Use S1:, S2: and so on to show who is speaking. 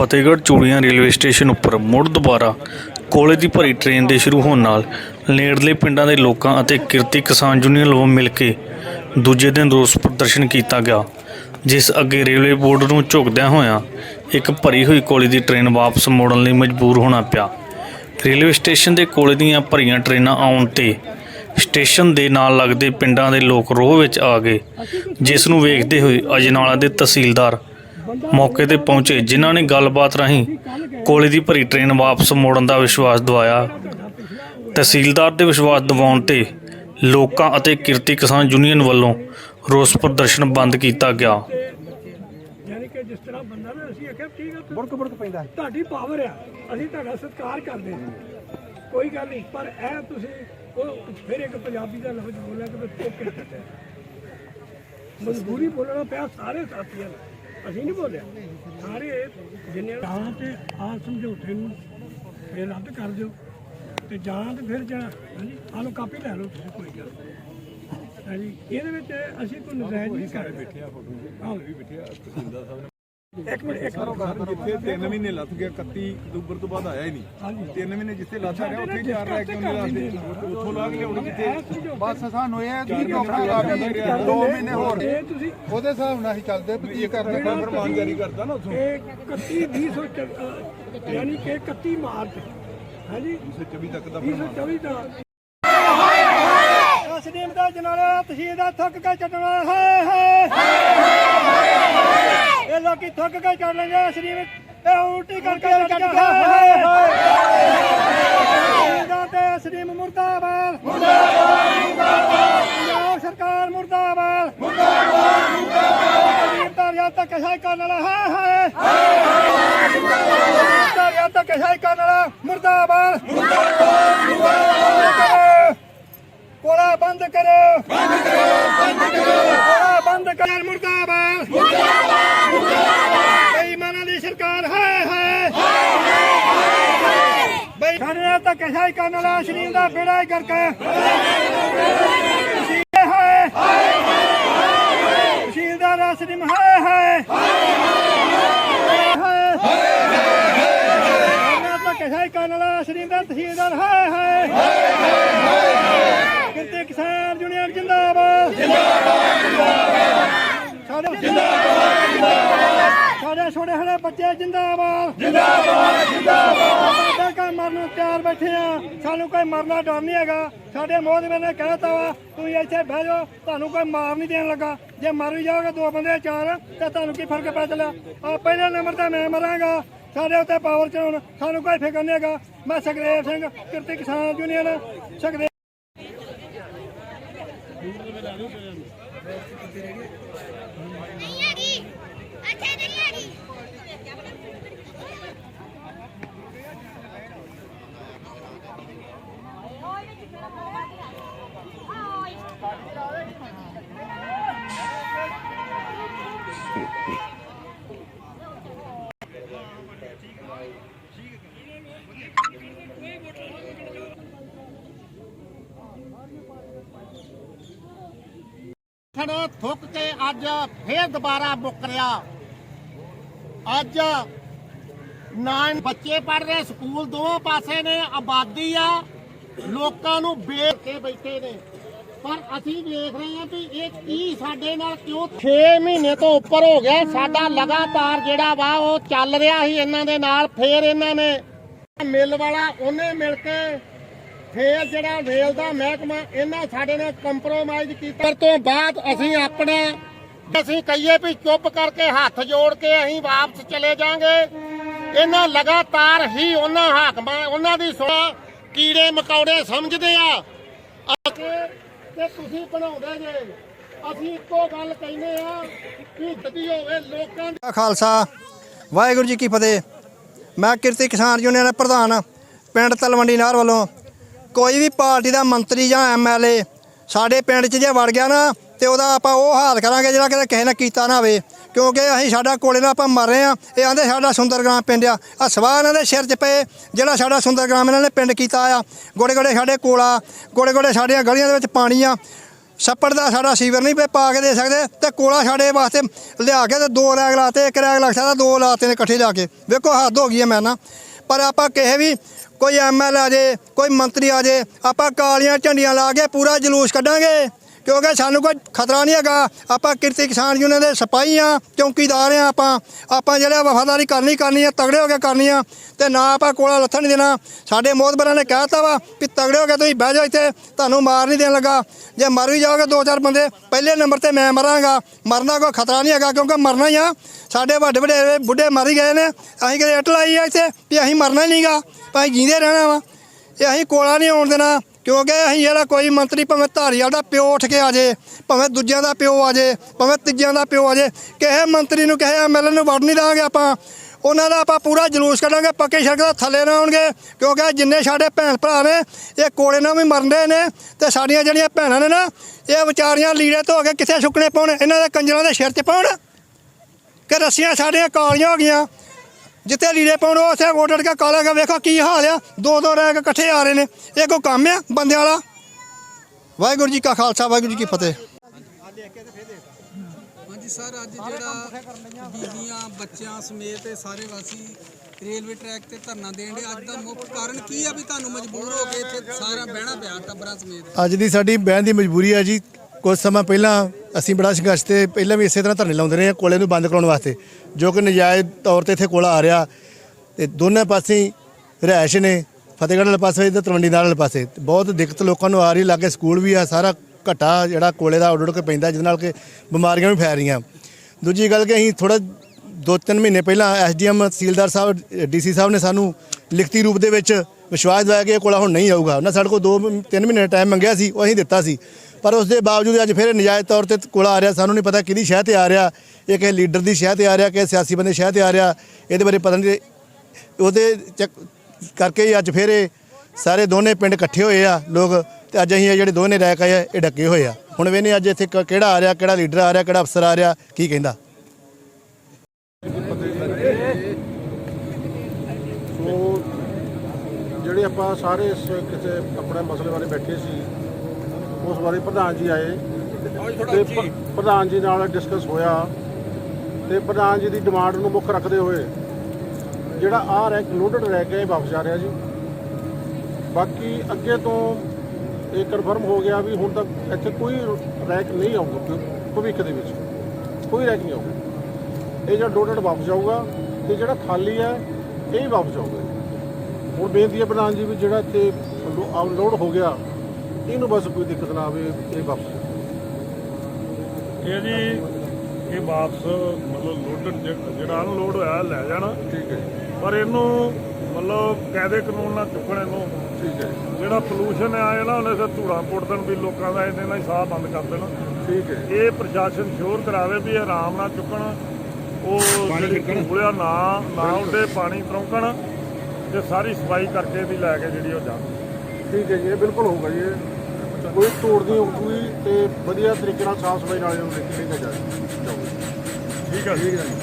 S1: Fatehgarh Churian railway station ਉੱਪਰ ਮੁੜ ਦੁਬਾਰਾ ਕੋਲੇ ਦੀ ਭਰੀ ਟ੍ਰੇਨ ਦੇ ਸ਼ੁਰੂ ਹੋਣ ਨਾਲ ਨੇੜਲੇ ਪਿੰਡਾਂ ਦੇ ਲੋਕਾਂ ਅਤੇ ਕਿਰਤੀ ਕਿਸਾਨ ਯੂਨੀਅਨ ਵੱਲੋਂ ਮਿਲ ਕੇ ਦੂਜੇ ਦਿਨ ਰੋਸ ਪ੍ਰਦਰਸ਼ਨ ਕੀਤਾ ਗਿਆ, ਜਿਸ ਅੱਗੇ ਰੇਲਵੇ ਬੋਰਡ ਨੂੰ ਝੁਕਦਿਆਂ ਹੋਇਆਂ ਇੱਕ ਭਰੀ ਹੋਈ ਕੋਲੇ ਦੀ ਟ੍ਰੇਨ ਵਾਪਸ ਮੋੜਨ ਲਈ ਮਜਬੂਰ ਹੋਣਾ ਪਿਆ। ਰੇਲਵੇ ਸਟੇਸ਼ਨ ਦੇ ਕੋਲੇ ਦੀਆਂ ਭਰੀਆਂ ਟ੍ਰੇਨਾਂ ਆਉਣ ਤੇ ਸਟੇਸ਼ਨ ਦੇ ਨਾਲ ਲੱਗਦੇ ਪਿੰਡਾਂ ਦੇ ਲੋਕ ਰੋਹ ਵਿੱਚ ਆ ਗਏ, ਜਿਸ ਨੂੰ ਵੇਖਦੇ ਹੋਏ ਅਜਨਾਲਾ ਦੇ ਤਹਿਸੀਲਦਾਰ ਮੌਕੇ ਤੇ ਪਹੁੰਚੇ ਜਿਨ੍ਹਾਂ ਨੇ ਗੱਲਬਾਤ ਰਾਹੀਂ ਕੋਲੇ ਦੀ ਭਰੀ ਟ੍ਰੇਨ ਵਾਪਸ ਮੋੜਨ ਦਾ ਵਿਸ਼ਵਾਸ ਦਿਵਾਇਆ। ਤਹਿਸੀਲਦਾਰ ਦੇ ਵਿਸ਼ਵਾਸ ਦਿਵਾਉਣ ਤੇ ਲੋਕਾਂ ਅਤੇ ਕਿਰਤੀ ਕਿਸਾਨ ਯੂਨੀਅਨ ਵੱਲੋਂ ਰੋਸ ਪ੍ਰਦਰਸ਼ਨ ਬੰਦ ਕੀਤਾ ਗਿਆ।
S2: ਯਾਨੀ ਕਿ ਜਿਸ ਤਰ੍ਹਾਂ ਬੰਦਾ ਨਾ ਅਸੀਂ ਆਖਿਆ ਠੀਕ ਹੈ
S3: ਬੁੜਕ ਬੁੜਕ ਪੈਂਦਾ
S2: ਤੁਹਾਡੀ ਪਾਵਰ ਆ ਅਸੀਂ ਤੁਹਾਡਾ ਸਤਿਕਾਰ ਕਰਦੇ ਹਾਂ। ਕੋਈ ਗੱਲ ਨਹੀਂ ਪਰ ਇਹ ਤੁਸੀਂ ਉਹ ਫਿਰ ਇੱਕ ਪੰਜਾਬੀ ਦਾ ਲਫ਼ਜ਼ ਬੋਲਿਆ ਕਿ ਮੈਂ ਟੋਕ ਕੇ ਕੱਟਿਆ ਮਜਬੂਰੀ ਬੋਲਣਾ ਪਿਆ ਸਾਰੇ ਸਾਥੀਆਂ ਨੂੰ ਅਸੀਂ ਨਹੀਂ ਬੋਲਿਆ। ਸਾਰੇ ਜਿੰਨੇ ਜਾਂ ਤੇ ਆ ਸਮਝੌਤੇ ਨੂੰ ਫਿਰ ਰੱਦ ਕਰ ਦਿਓ ਤੇ ਜਾਂ ਤੇ ਫਿਰ ਜਿਹੜਾ ਹਾਂਜੀ ਆਹ ਲਓ ਕਾਪੀ ਲੈ ਲਓ ਤੁਸੀਂ ਕੋਈ ਗੱਲ। ਹਾਂਜੀ ਇਹਦੇ ਵਿੱਚ ਅਸੀਂ ਕੋਈ ਨਜ਼ਾਇਜ਼ ਨਹੀਂ ਕਰ ਬੈਠੇ ਆ ਫੋਟੋ ਵੀ ਬੈਠੇ ਆ ਇੱਕ ਮਿੰਟ ਇੱਕ ਮਿੰਟ।
S3: ਜਿੱਥੇ 3 ਮਹੀਨੇ ਲੱਥ ਗਿਆ 31 ਅਕਤੂਬਰ ਤੋਂ ਬਾਅਦ ਆਇਆ ਹੀ ਨਹੀਂ।
S2: ਹਾਂਜੀ।
S3: 3 ਮਹੀਨੇ ਜਿੱਥੇ ਲੱਥ ਰਿਹਾ ਉੱਥੇ ਚਾਰ ਲੈ ਕੇ ਉਹਨੇ ਲਾਦੇ ਉੱਥੋਂ ਲਾ ਕੇ ਲਿਆਉਣੀ ਕਿੱਥੇ?
S4: ਬਸ ਸਾਨੂੰ ਇਹ ਵੀ ਨੌਕਰੀ ਲਾ ਕੇ 2 ਮਹੀਨੇ ਹੋਰ।
S2: ਇਹ ਤੁਸੀਂ
S4: ਉਹਦੇ ਹਿਸਾਬ ਨਾਲ ਅਸੀਂ ਚੱਲਦੇ ਵੀ ਕੀ ਕਰਦੇ
S3: ਮੈਂ ਫਰਮਾਨ ਜਾਰੀ ਕਰਦਾ ਨਾ ਉੱਥੋਂ।
S2: ਇਹ 31 2024 ਯਾਨੀ ਕਿ 31 ਮਾਰਚ। ਹਾਂਜੀ।
S3: 24 ਤੱਕ ਦਾ
S2: 2024 ਦਾ। ਅਸਦੀਮ ਦਾ ਜਨਾਲਾ ਤਹਿਸੀਲ ਦਾ ਥੁੱਕ ਕੇ ਚੱਟਣਾ ਹੈ ਹੈ ਇਹ ਲੋਕੀ ਥੁੱਕ ਕੇ ਚੱਟ ਲੈਂਦੇ ਅਸਦੀਮ ਇਹ ਉਲਟੀ ਕਰਕੇ ਚੱਟ ਹੈ ਹੈ ਦਾ ਤੇ ਅਸਦੀਮ ਮੁਰਦਾਬਾਦ ਮੁਰਦਾਬਾਦ ਪੰਜਾਬ ਸਰਕਾਰ ਮੁਰਦਾਬਾਦ ਮੁਰਦਾਬਾਦ ਮੁਰਦਾਬਾਦ ਤਾਰਿਆ ਤੱਕ ਹੈ ਕਰਨ ਵਾਲਾ ਹੈ ਹੈ ਤਾਰਿਆ ਤੱਕ ਹੈ ਕਰਨ ਵਾਲਾ ਮੁਰਦਾਬਾਦ ਕੋਲਾ ਬੰਦ ਕਰੋ ਬੰਦ ਕਰੋ ਬੰਦ ਕਰੋ ਕੋਲਾ ਮੁਰਦਾਬਾਦ। ਮੁਰਦਾਬਾਦ। ਮੁਰਦਾਬਾਦ ਬੇਈਮਾਨਾਂ ਦੀ ਸਰਕਾਰ ਹੈ ਹੈ ਬਈ ਸਾਡੇ ਨਾਲ ਤਾਂ ਕਸ਼ਾਈ ਕਰਨ ਵਾਲਾ, ਸ਼ਰੀਰ ਦਾ ਬੇੜਾ ਹੀ ਕਰਕੇ ਹੈ। ਤਹਿਸੀਲਦਾਰ ਅਸਲਿਮ ਹੈ ਹੈ ਹੈ ਕਸ਼ਾਈ ਕਰਨ ਵਾਲਾ, ਸ਼ਰੀਰ ਦਾ ਤਹਿਸੀਲਦਾਰ ਹੈ ਹੈ ਕਿਰਤੇ ਕਿਸਾਨ ਯੂਨੀਅਨ ਜਿੰਦਾਬਾਦ ਜਿੰਦਾਬਾਦ। ਜਿੰਦਾਬਾਦ। ਜਿੰਦਾਬਾਦ ਸਾਡੇ ਛੋਟੇ ਛੋਟੇ ਬੱਚੇ ਜਿੰਦਾਬਾਦ। ਜਿੰਦਾਬਾਦ ਜਿੰਦਾਬਾਦ। ਕਾ ਮਰਨ ਨੂੰ ਤਿਆਰ ਬੈਠੇ ਆ। ਸਾਨੂੰ ਕੋਈ ਮਰਨਾ ਡਰ ਨਹੀਂ ਹੈਗਾ। ਸਾਡੇ ਮੋਹਦਵੇਂ ਨੇ ਕਹਿਤਾ ਵਾ ਤੁਸੀਂ ਇੱਥੇ ਬਹਿ ਜਾਓ ਤੁਹਾਨੂੰ ਕੋਈ ਮਾਰ ਨਹੀਂ ਦੇਣ ਲੱਗਾ। ਜੇ ਮਰ ਵੀ ਜਾਓਗੇ ਦੋ ਬੰਦੇ ਚਾਰ ਤੇ ਤੁਹਾਨੂੰ ਕੀ ਫ਼ਰਕ ਪੈ ਚੱਲਿਆ? ਆ ਪਹਿਲੇ ਨੰਬਰ ਤੇ ਮੈਂ ਮਰਾਂਗਾ। ਸਾਡੇ ਉੱਤੇ ਪਾਵਰ ਚਲਾਉਣ ਸਾਨੂੰ ਕੋਈ ਫਿਕਰ ਨਹੀਂ ਹੈਗਾ। ਮੈਂ ਸੁਖਦੇਵ ਸਿੰਘ ਕਿਰਤੀ ਕਿਸਾਨ ਯੂਨੀਅਨ ਸੁਖਦੇਵ
S5: ਨਹੀਂ ਹੈਗੀ। ਇੱਥੇ ਨਹੀਂ ਹੈਗੀ।
S6: ਖੜਾ ਥੁੱਕ ਕੇ ਅੱਜ ਫੇਰ ਦੁਬਾਰਾ ਮੁੱਕਰਿਆ ਅੱਜ ਨਾਨ ਬੱਚੇ ਪੜ ਰਹੇ, ਸਕੂਲ ਦੋਵਾਂ ਪਾਸੇ ਨੇ, ਆਬਾਦੀ ਆ, ਲੋਕਾਂ ਨੂੰ ਵੇਖ ਕੇ ਬੈਠੇ ਨੇ। ਪਰ ਅਸੀਂ ਵੇਖ ਰਹੇ ਹਾਂ ਵੀ ਇਹ ਕੀ ਸਾਡੇ ਨਾਲ ਕਿਉਂ 6 ਮਹੀਨੇ ਤੋਂ ਉੱਪਰ ਹੋ ਗਿਆ। ਸਾਡਾ ਲਗਾਤਾਰ ਜਿਹੜਾ ਵਾ, ਉਹ ਚੱਲ ਰਿਹਾ ਸੀ ਇਹਨਾਂ ਦੇ ਨਾਲ, ਫੇਰ ਇਹਨਾਂ ਨੇ ਮਿਲ ਵਾਲਾ, ਉਹਨੇ ਮਿਲ ਕੇ ਫੇਰ ਜਿਹੜਾ ਰੇਲ ਦਾ ਮਹਿਕਮਾ, ਇਹਨਾਂ ਸਾਡੇ ਨਾਲ ਕੰਪਰੋਮਾਈਜ਼ ਕੀਤਾ। ਤੋਂ ਬਾਅਦ ਅਸੀਂ ਆਪਣਾ ਅਸੀਂ ਕਹੀਏ ਵੀ ਚੁੱਪ ਕਰਕੇ ਹੱਥ ਜੋੜ ਕੇ ਅਸੀਂ ਵਾਪਸ ਚਲੇ ਜਾਾਂਗੇ ਇਹਨਾਂ ਲਗਾਤਾਰ ਹੀ ਉਹਨਾਂ ਹਾਕਮਾਂ, ਉਹਨਾਂ ਦੀ ਸੁਣਾ ਕੀੜੇ ਮਕੌੜੇ ਸਮਝਦੇ ਆ। ਤੇ ਤੁਸੀਂ ਬਣਾਉਂਦੇ ਜੇ। ਅਸੀਂ ਇੱਕੋ ਗੱਲ ਕਹਿੰਦੇ ਆ ਕਿ ਜਦੀ ਹੋਵੇ ਲੋਕਾਂ
S7: ਦਾ ਖਾਲਸਾ, ਵਾਹਿਗੁਰੂ ਜੀ ਕੀ ਫਤਿਹ। ਮੈਂ ਕਿਰਤੀ ਕਿਸਾਨ ਯੂਨੀਅਨ ਦਾ ਪ੍ਰਧਾਨ, ਪਿੰਡ ਤਲਵੰਡੀ ਨਾਰ ਵੱਲੋਂ ਕੋਈ ਵੀ ਪਾਰਟੀ ਦਾ ਮੰਤਰੀ ਜਾਂ ਐਮਐਲਏ ਸਾਡੇ ਪਿੰਡ 'ਚ ਜੇ ਵੜ ਗਿਆ ਨਾ ਤੇ ਉਹਦਾ ਆਪਾਂ ਉਹ ਹਾਲ ਕਰਾਂਗੇ ਜਿਹੜਾ ਕਿਤੇ ਕਿਸੇ ਨੇ ਕੀਤਾ ਨਾ ਹੋਵੇ। ਕਿਉਂਕਿ ਅਸੀਂ ਸਾਡਾ ਕੋਲੇ ਨਾਲ ਆਪਾਂ ਮਰ ਰਹੇ ਆ ਇਹ ਆਂਦੇ ਸਾਡਾ ਸੁੰਦਰਗ੍ਰਾਮ ਪਿੰਡ ਆ। ਆ ਸਵਾਹ ਇਹਨਾਂ ਦੇ ਸਿਰ 'ਚ ਪਏ। ਜਿਹੜਾ ਸਾਡਾ ਸੁੰਦਰਗ੍ਰਾਮ ਇਹਨਾਂ ਨੇ ਪਿੰਡ ਕੀਤਾ ਆ। ਗੋੜੇ ਗੋੜੇ ਸਾਡੇ ਕੋਲਾ ਗੋੜੇ ਗੋੜੇ ਸਾਡੀਆਂ ਗਲੀਆਂ ਦੇ ਵਿੱਚ ਪਾਣੀ ਆ।
S2: ਛੱਪੜ ਦਾ ਸਾਡਾ ਸੀਵਰ ਨਹੀਂ ਪੇ ਪਾ ਕੇ ਦੇ ਸਕਦੇ। ਤੇ ਕੋਲਾ ਸਾਡੇ ਵਾਸਤੇ ਲਿਆ ਕੇ ਤੇ ਦੋ ਰੈਗ ਲਾਤੇ, ਇੱਕ ਰੈਗ ਲੱਗ ਸਕਦਾ, ਦੋ ਲਾਤੇ ਨੇ ਇਕੱਠੇ ਜਾ ਕੇ। ਵੇਖੋ, ਹੱਦ ਹੋ ਗਈ ਹੈ ਮੈਂ ਨਾ। ਪਰ ਆਪਾਂ ਕਿਸੇ ਵੀ ਕੋਈ ਐਮਐਲ ਆ ਜੇ, ਕੋਈ ਮੰਤਰੀ ਆ ਜੇ, ਆਪਾਂ ਕਾਲੀਆਂ ਝੰਡੀਆਂ ਲਾ ਕੇ ਪੂਰਾ ਜਲੂਸ ਕੱਢਾਂਗੇ। ਕਿਉਂਕਿ ਸਾਨੂੰ ਕੋਈ ਖਤਰਾ ਨਹੀਂ ਹੈਗਾ। ਆਪਾਂ ਕਿਰਤੀ ਕਿਸਾਨ ਯੂਨੀਅਨ ਦੇ ਸਿਪਾਹੀ ਆ ਚੌਕੀਦਾਰ ਆ ਆਪਾਂ। ਆਪਾਂ ਜਿਹੜੇ ਵਫਾਦਾਰੀ ਕਰਨੀ ਕਰਨੀ ਆ, ਤਗੜੇ ਹੋ ਕੇ ਕਰਨੀ ਆ, ਤੇ ਨਾ ਆਪਾਂ ਕੋਲਾ ਲੱਥਣ ਨਹੀਂ ਦੇਣਾ। ਸਾਡੇ ਮੋਹਤਬਰਾਂ ਨੇ ਕਹਿਤਾ ਵਾ ਕਿ ਤਗੜੇ ਹੋ ਕੇ ਤੁਸੀਂ ਬਹਿ ਜਾਓ ਇੱਥੇ, ਤੁਹਾਨੂੰ ਮਾਰ ਨਹੀਂ ਦੇਣ ਲੱਗਾ। ਜੇ ਮਰ ਵੀ ਜਾਓਗੇ ਦੋ ਚਾਰ ਬੰਦੇ, ਪਹਿਲੇ ਨੰਬਰ ਤੇ ਮੈਂ ਮਰਾਂਗਾ। ਮਰਨਾ ਕੋਈ ਖਤਰਾ ਨਹੀਂ ਹੈਗਾ ਕਿਉਂਕਿ ਮਰਨਾ ਹੀ ਆ। ਸਾਡੇ ਵੱਡੇ ਵੱਡੇ ਬੁੱਢੇ ਮਰ ਹੀ ਗਏ ਨੇ। ਅਸੀਂ ਕਿਤੇ ਇੱਟ ਲਾਈ ਆ ਇੱਥੇ ਵੀ ਅਸੀਂ ਮਰਨਾ ਹੀ ਨਹੀਂਗਾ। ਅਸੀਂ ਜੀਂਦੇ ਰਹਿਣਾ ਵਾ। ਇਹ ਅਸੀਂ ਕੋਲਾ ਨਹੀਂ ਆਉਣ ਦੇਣਾ। ਕਿਉਂਕਿ ਅਸੀਂ ਜਿਹੜਾ ਕੋਈ ਮੰਤਰੀ ਭਾਵੇਂ ਧਾਰੀਵਾਲ ਦਾ ਪਿਓ ਉੱਠ ਕੇ ਆ ਜੇ, ਭਾਵੇਂ ਦੂਜਿਆਂ ਦਾ ਪਿਓ ਆ ਜੇ, ਭਾਵੇਂ ਤੀਜਿਆਂ ਦਾ ਪਿਓ ਆ ਜੇ, ਕਿਸੇ ਮੰਤਰੀ ਨੂੰ, ਕਿਸੇ ਐਮਐਲਏ ਨੂੰ ਵੜ ਨਹੀਂ ਦਾਂਗੇ ਆਪਾਂ। ਉਹਨਾਂ ਦਾ ਆਪਾਂ ਪੂਰਾ ਜਲੂਸ ਕੱਢਾਂਗੇ, ਪੱਕੇ ਸੜਕ ਦਾ ਥੱਲੇ ਨਾ ਆਉਣਗੇ। ਕਿਉਂਕਿ ਜਿੰਨੇ ਸਾਡੇ ਭੈਣ ਭਰਾ ਨੇ, ਇਹ ਕੋਲੇ ਨਾਲ ਵੀ ਮਰਦੇ ਨੇ ਤੇ ਸਾਡੀਆਂ ਜਿਹੜੀਆਂ ਭੈਣਾਂ ਨੇ ਨਾ, ਇਹ ਵਿਚਾਰੀਆਂ ਲੀੜੇ ਧੋ ਕੇ ਕਿੱਥੇ ਸੁੱਕਣੇ ਪਾਉਣ? ਇਹਨਾਂ ਦੇ ਕੰਜਰਾਂ ਦੇ ਸਿਰ 'ਚ ਪਾਉਣ? ਕਿ ਰੱਸੀਆਂ ਸਾਡੀਆਂ ਕਾਲੀਆਂ ਹੋ ਗਈਆਂ। ਜਿੱਥੇ ਲੀੜੇ ਪਾਉਣੋ ਉੱਥੇ ਉੱਡ ਕੇ ਕਾਲਾ ਕੇ ਵੇਖੋ ਕੀ ਹਾਲ ਆ। ਦੋ ਦੋ ਰੈਕ ਇਕੱਠੇ ਆ ਰਹੇ ਨੇ। ਇਹ ਕੋਈ ਕੰਮ ਆ ਬੰਦੇ ਵਾਲਾ? ਵਾਹਿਗੁਰੂ ਜੀ ਕਾ ਖਾਲਸਾ ਵਾਹਿਗੁਰੂ ਜੀ ਕੀ ਫਤਿਹ।
S8: ਹਾਂਜੀ ਸਰ ਅੱਜ ਜਿਹੜਾ ਬੀਬੀਆਂ ਬੱਚਿਆਂ ਸਮੇਤ ਇਹ ਸਾਰੇ ਵਾਸੀ ਰੇਲਵੇ ਟਰੈਕ ਤੇ ਧਰਨਾ ਦੇਣ ਦੇ ਅੱਜ ਦਾ ਮੁੱਖ ਕਾਰਨ ਕੀ ਆ ਵੀ ਤੁਹਾਨੂੰ ਮਜਬੂਰ ਹੋ ਕੇ ਇੱਥੇ ਸਾਰਾ ਬਹਿਣਾ ਪਿਆ ਟੱਬਰਾਂ ਸਮੇਤ?
S9: ਅੱਜ ਦੀ ਸਾਡੀ ਬਹਿਣ ਦੀ ਮਜਬੂਰੀ ਹੈ ਜੀ। ਕੁਝ ਸਮਾਂ ਪਹਿਲਾਂ ਅਸੀਂ ਬੜਾ ਸੰਘਰਸ਼ ਤੇ ਪਹਿਲਾਂ ਵੀ ਇਸੇ ਤਰ੍ਹਾਂ ਧਰਨੇ ਲਾਉਂਦੇ ਰਹੇ ਹਾਂ, ਕੋਲੇ ਨੂੰ ਬੰਦ ਕਰਾਉਣ ਵਾਸਤੇ। ਜੋ ਕਿ ਨਜਾਇਜ਼ ਤੌਰ ਤੇ ਇੱਥੇ ਕੋਲਾ ਆ ਰਿਹਾ। ਤੇ ਦੋਨੇ ਪਾਸੇ ਹੀ ਰਿਹਾਇਸ਼ ਨੇ। ਫਤਿਹਗੜ੍ਹ ਵਾਲੇ ਪਾਸੇ ਤੇ ਤਲਵੰਡੀ ਨਾਲ ਵਾਲੇ ਪਾਸੇ। ਬਹੁਤ ਦਿੱਕਤ ਲੋਕਾਂ ਨੂੰ ਆ ਰਹੀ। ਲਾਗੇ ਸਕੂਲ ਵੀ ਆ। ਸਾਰਾ ਘਟਾ ਜਿਹੜਾ ਕੋਲੇ ਦਾ ਉੱਡ ਉੱਡ ਕੇ ਪੈਂਦਾ, ਜਿਹਦੇ ਨਾਲ ਕਿ ਬਿਮਾਰੀਆਂ ਵੀ ਫੈਲ ਰਹੀਆਂ। ਦੂਜੀ ਗੱਲ ਕਿ ਅਸੀਂ ਥੋੜਾ ਦੋ ਤਿੰਨ ਮਹੀਨੇ ਪਹਿਲਾਂ ਐਸਡੀਐਮ ਤਹਿਸੀਲਦਾਰ ਸਾਹਿਬ, ਡੀਸੀ ਸਾਹਿਬ ਨੇ ਸਾਨੂੰ ਲਿਖਤੀ ਰੂਪ ਦੇ ਵਿੱਚ ਵਿਸ਼ਵਾਸ ਦਿਵਾਇਆ ਕਿ ਇਹ ਕੋਲਾ ਹੁਣ ਨਹੀਂ ਆਊਗਾ। ਉਹਨਾਂ ਸਾਡੇ ਕੋਲ 2 3 ਮਹੀਨੇ ਟਾਈਮ ਮੰਗਿਆ ਸੀ। ਉਹ ਅਸੀਂ ਦਿੱਤਾ ਸੀ। ਪਰ ਉਸ ਦੇ ਬਾਵਜੂਦ ਅੱਜ ਫਿਰ ਨਜਾਇਜ਼ ਤੌਰ ਤੇ ਕੋਲਾ ਆ ਰਿਹਾ, ਸਾਨੂੰ ਨਹੀਂ ਪਤਾ ਕਿਹਦੀ ਸ਼ਹਿ ਤੇ ਆ ਰਿਹਾ, ਇਹ ਕਿਸੇ ਲੀਡਰ ਦੀ ਸ਼ਹਿ ਤੇ ਆ ਰਿਹਾ, ਕਿਸੇ ਸਿਆਸੀ ਬੰਦੇ ਸ਼ਹਿ ਤੇ ਆ ਰਿਹਾ, ਇਹਦੇ ਬਾਰੇ ਪਤਾ ਨਹੀਂ ਉਹਦੇ ਚੱਕ- ਕਰਕੇ ਹੀ ਅੱਜ ਫਿਰ ਇਹ ਸਾਰੇ ਦੋਨੇ ਪਿੰਡ ਇਕੱਠੇ ਹੋਏ ਆ ਲੋਕ ਤੇ ਅੱਜ ਅਸੀਂ ਇਹ ਜਿਹੜੇ ਦੋਨੇ ਰੈਕ ਆਏ ਇਹ ਡੱਕੇ ਹੋਏ ਆ। ਹੁਣ ਵੇਨੇ ਅੱਜ ਇੱਥੇ ਕਿਹੜਾ ਆ ਰਿਹਾ, ਕਿਹੜਾ ਲੀਡਰ ਆ ਰਿਹਾ, ਕਿਹੜਾ ਅਫਸਰ ਆ ਰਿਹਾ, ਕੀ ਕਹਿੰਦਾ?
S10: ਜਿਹੜੇ ਆਪਾਂ ਸਾਰੇ ਕਿਸੇ ਆਪਣੇ ਮਸਲੇ ਬਾਰੇ ਬੈਠੇ ਸੀ ਉਸ ਬਾਰੇ ਪ੍ਰਧਾਨ ਜੀ ਆਏ। ਤੇ ਪ- ਪ੍ਰਧਾਨ ਜੀ ਨਾਲ ਡਿਸਕਸ ਹੋਇਆ। ਤੇ ਪ੍ਰਧਾਨ ਜੀ ਦੀ ਡਿਮਾਂਡ ਨੂੰ ਮੁੱਖ ਰੱਖਦੇ ਹੋਏ ਜਿਹੜਾ ਆ ਰੈਕ ਲੋਡਡ ਰੈਕ ਹੈ ਇਹ ਵਾਪਸ ਜਾ ਰਿਹਾ ਜੀ। ਬਾਕੀ ਅੱਗੇ ਤੋਂ ਇਹ ਕਨਫਰਮ ਹੋ ਗਿਆ ਵੀ ਹੁਣ ਤੱਕ ਇੱਥੇ ਕੋਈ ਰੈਕ ਨਹੀਂ ਆਊਗਾ ਭਵਿ- ਭਵਿੱਖ ਦੇ ਵਿੱਚ। ਕੋਈ ਰੈਕ ਨਹੀਂ ਆਊਗਾ। ਇਹ ਜਿਹੜਾ ਲੋਡਡ ਵਾਪਸ ਜਾਊਗਾ ਤੇ ਜਿਹੜਾ ਖਾਲੀ ਹੈ ਇਹ ਹੀ ਵਾਪਸ ਜਾਊਗਾ। ਹੁਣ ਬੇਨਤੀ ਹੈ ਪ੍ਰਧਾਨ ਜੀ ਵੀ ਜਿਹੜਾ ਇੱਥੇ ਲੋਡ ਹੋ ਗਿਆ ਇਹਨੂੰ ਬਸ ਕੋਈ ਦਿੱਕਤ ਨਾ ਆਵੇ ਇਹ ਵਾਪਸ।
S11: ਇਹ ਜੀ ਇਹ ਵਾਪਸ ਮਤਲਬ ਲੋਡਡ ਜਿਹੜਾ ਅਨਲੋਡ ਹੋਇਆ ਲੈ ਜਾਣਾ।
S10: ਠੀਕ ਹੈ
S11: ਪਰ ਇਹਨੂੰ ਮਤਲਬ ਕਾਇਦੇ ਕਾਨੂੰਨ ਨਾਲ ਚੁੱਕਣ ਇਹਨੂੰ।
S10: ਠੀਕ ਹੈ
S11: ਜਿਹੜਾ ਪੋਲੂਸ਼ਨ ਆਇਆ ਨਾ ਉਹਨੇ ਸੇ ਧੂੜਾ ਪੁੱਟ ਦੇਣ ਵੀ ਲੋਕਾਂ ਦਾ ਇਹਦੇ ਨਾਲ ਹੀ ਸਾਹ ਬੰਦ ਕਰ ਦੇਣਾ।
S10: ਠੀਕ ਹੈ।
S11: ਇਹ ਪ੍ਰਸ਼ਾਸਨ ਸ਼ੋਰ ਕਰਾਵੇ ਵੀ ਆਰਾਮ ਨਾਲ ਚੁੱਕਣ। ਉਹ ਜਿਹੜੀ ਧੂੜਿਆ ਨਾ ਨਾ ਉਹਦੇ ਪਾਣੀ ਤਰੋਂਕਣ ਤੇ ਸਾਰੀ ਸਫ਼ਾਈ ਕਰਕੇ ਵੀ ਲੈ ਕੇ ਜਿਹੜੀ ਉਹ ਜਾਣ
S10: ਠੀਕ ਹੈ ਜੀ ਇਹ ਬਿਲਕੁਲ ਹੋਊਗਾ ਜੀ ਕੋਈ ਤੋੜ ਨਹੀਂ ਹੋਊਗੀ ਤੇ ਵਧੀਆ ਤਰੀਕੇ ਨਾਲ ਸਾਫ਼ ਸਫ਼ਾਈ ਨਾਲ ਇਹਨੂੰ ਕੇ ਜਾਊਗਾ
S11: ਠੀਕ ਹੈ ਜੀ।